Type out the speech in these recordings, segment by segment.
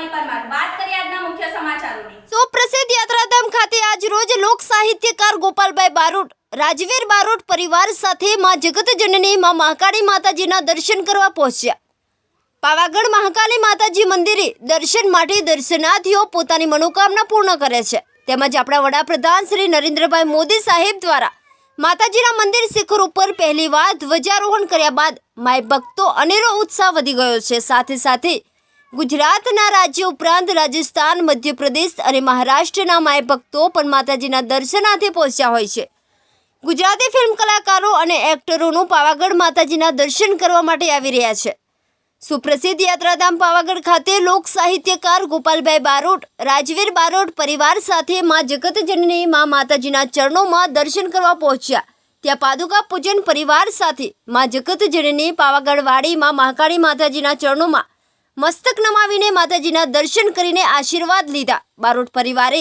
કૃપાલી પરમાર વાત કરીએ આજના મુખ્ય સમાચારોની. સુપ્રસિદ્ધ યાત્રાધામ ખાતે આજ રોજ લોક સાહિત્યકાર ગોપાલભાઈ બારોટ, રાજવીર બારોટ પરિવાર સાથે માં જગતજનની માં મહાકાળી માતાજીના દર્શન કરવા પહોંચ્યા. પાવાગઢ મહાકાળી માતાજી મંદિરે દર્શન માટે દર્શનાર્થીઓ પોતાની મનોકામના પૂર્ણ કરે છે. તેમજ આપણા વડાપ્રધાન શ્રી નરેન્દ્રભાઈ મોદી સાહેબ દ્વારા માતાજીના મંદિર શિખર ઉપર પહેલીવાર ધ્વજારોહણ કર્યા બાદ માય ભક્તો અનેરો ઉત્સાહ વધી ગયો છે. સાથે સાથે ગુજરાતના રાજ્ય ઉપરાંત રાજસ્થાન, મધ્યપ્રદેશ અને મહારાષ્ટ્રના માય ભક્તો પણ માતાજીના દર્શનાર્થે પહોંચ્યા હોય છે. ગુજરાતી ફિલ્મ કલાકારો અને એક્ટરોનું પાવાગઢ માતાજીના દર્શન કરવા માટે આવી રહ્યા છે. સુપ્રસિદ્ધ યાત્રાધામ પાવાગઢ ખાતે લોક સાહિત્યકાર ગોપાલભાઈ બારોટ, રાજવીર બારોટ પરિવાર સાથે મા જગતજનની મા માતાજીના ચરણોમાં દર્શન કરવા પહોંચ્યા. ત્યાં પાદુકા પૂજન પરિવાર સાથે મા જગતજનની પાવાગઢ વાડીમાં મહાકાળી માતાજીના ચરણોમાં મસ્તક નમાવીને માતાજીના દર્શન કરીને આશીર્વાદ લીધા. બારોટ પરિવારે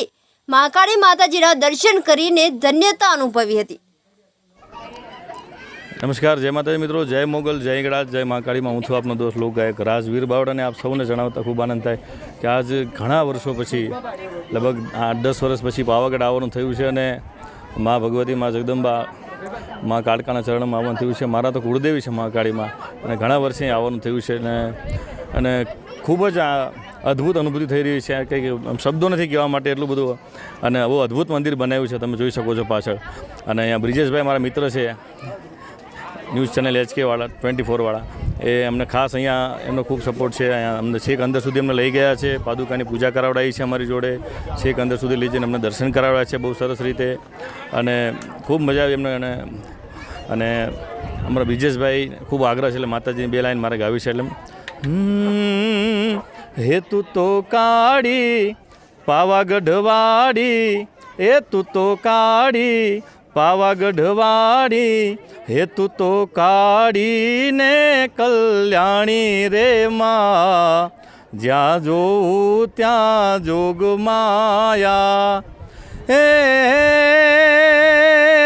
મહાકાળી માતાજીના દર્શન કરીને ધન્યતા અનુભવી હતી. નમસ્કાર, જય માતાજી મિત્રો, જય મોગલ, જય ગળાજ જય મહાકાળીમાં. હું છું આપનો દોસ્ત લોક ગાયક રાજવીર બાવડાને આપ સૌને જણાવતા ખૂબ આનંદ થાય કે આજ ઘણા વર્ષો પછી, લગભગ આઠ દસ વર્ષ પછી પાવાગઢ આવવાનું થયું છે અને મા ભગવતી, મા જગદંબા, મા કાળકાના ચરણમાં આવવાનું થયું છે. મારા તો કુળદેવી છે મહાકાળીમાં અને ઘણા વર્ષે આવવાનું થયું છે અને અને ખૂબ જ આ અદ્ભુત અનુભૂતિ થઈ રહી છે. કંઈક શબ્દો નથી કહેવા માટે એટલું બધું. અને બહુ અદ્ભુત મંદિર બનાવ્યું છે, તમે જોઈ શકો છો પાછળ. અને અહીંયા બ્રિજેશભાઈ મારા મિત્ર છે, ન્યૂઝ ચેનલ એચકેવાળા ટ્વેન્ટી ફોરવાળા એ અમને ખાસ અહીંયા એમનો ખૂબ સપોર્ટ છે. અહીંયા અમને છેક અંદર સુધી અમને લઈ ગયા છે. પાદુકાની પૂજા કરાવડાવી છે અમારી જોડે. છેક અંદર સુધી લઈ જઈને અમને દર્શન કરાવ્યા છે બહુ સરસ રીતે. અને ખૂબ મજા આવી એમને અને અને અમારા બ્રિજેશભાઈ ખૂબ આગ્રહ છે, એટલે માતાજીની બે લાઈન મારે ગાવી છે, એટલે હેતુ તો કાળી પાવાગઢવાડી હેતુ તો કાળી પાવાગઢવાડી હેતુ તો કાળીને કલ્યાણી રે માં. જ્યાં જોઉં ત્યાં જોગ માયા. હે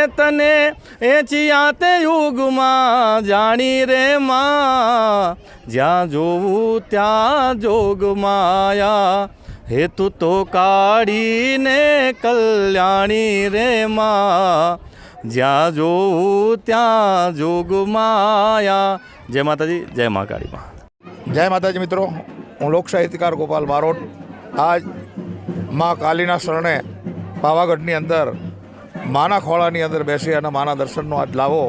તને એચિયા તે યુગમાં જાણી રે માં. જ્યાં જોવું ત્યાં જોગ માયા. હેતુ તો કાઢીને કલ્યાણી રે માં. જ્યાં જોવું ત્યાં જોગ માયા. જય માતાજી, જય મા કાળી મા. જય માતાજી મિત્રો, હું લોક સાહિત્યકાર ગોપાલ બારોટ. આજ મા કાલીના શરણે પાવાગઢની અંદર, માના ખોળાની અંદર બેસી અને માના દર્શનનો આજ લાવો.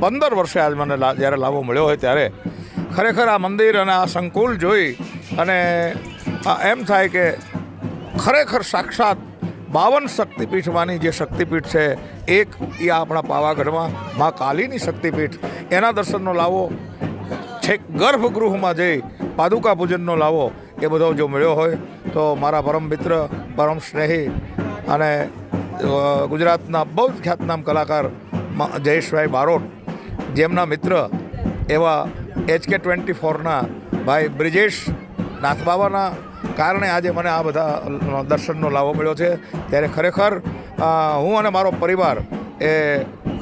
પંદર વર્ષે આજ મને જ્યારે લાવો મળ્યો હોય ત્યારે ખરેખર આ મંદિર અને આ સંકુલ જોઈ અને એમ થાય કે ખરેખર સાક્ષાત બાવન શક્તિપીઠમાંની જે શક્તિપીઠ છે, એક એ આપણા પાવાગઢમાં, મા કાલીની શક્તિપીઠ. એના દર્શનનો લાવો, છેક ગર્ભગૃહમાં જઈ પાદુકા પૂજનનો લાવો, એ બધો જો મળ્યો હોય, તો મારા પરમ મિત્ર, પરમ સ્નેહી અને ગુજરાતના બહુ જ ખ્યાતનામ કલાકાર જયેશભાઈ બારોટ, જેમના મિત્ર એવા એચકે ટ્વેન્ટી ફોરના ભાઈ બ્રિજેશ નાથબાવાના કારણે આજે મને આ બધા દર્શનનો લાવો મળ્યો છે. ત્યારે ખરેખર હું અને મારો પરિવાર એ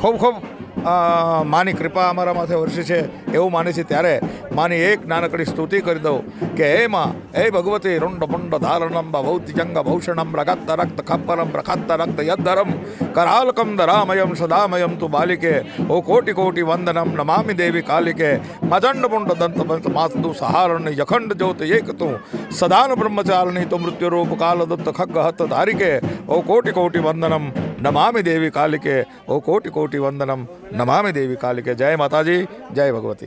ખૂબ ખૂબ માની કૃપા અમારા માથે વર્ષી છે એવું માને છે ત્યારે માની એક નાનકડી સ્તુતિ કરી દઉં કે હે માં, હે ભગવતી, રુંડ પુંડ ધારણમ ભૌતિજંગ ભૌષણમ રગત રક્ત ખપ્પરમ પ્રખત્ત રક્ત યદ્ધરમ કરાલકમ દરામયમ સદામયમ તું બાલિકે, ઓ કોટી કોટી વંદનમ નમામિ દેવી કાલિકે મદંડ પુંડ દંત બંત માસ્તુ સહારણ્ય યખંડ જ્યોત એક તું, સદાન બ્રહ્મચારિણી તો મૃત્યુરૂપ કાલ દત્ત ખગ્ગ હત ધારિકે, ઓ કોટી કોટી વંદનમ નમામિ દેવી કાલિકે ઓ કોટી કોટી વંદનમ નમામિ દેવી કાલિકે જય માતાજી જય ભગવતી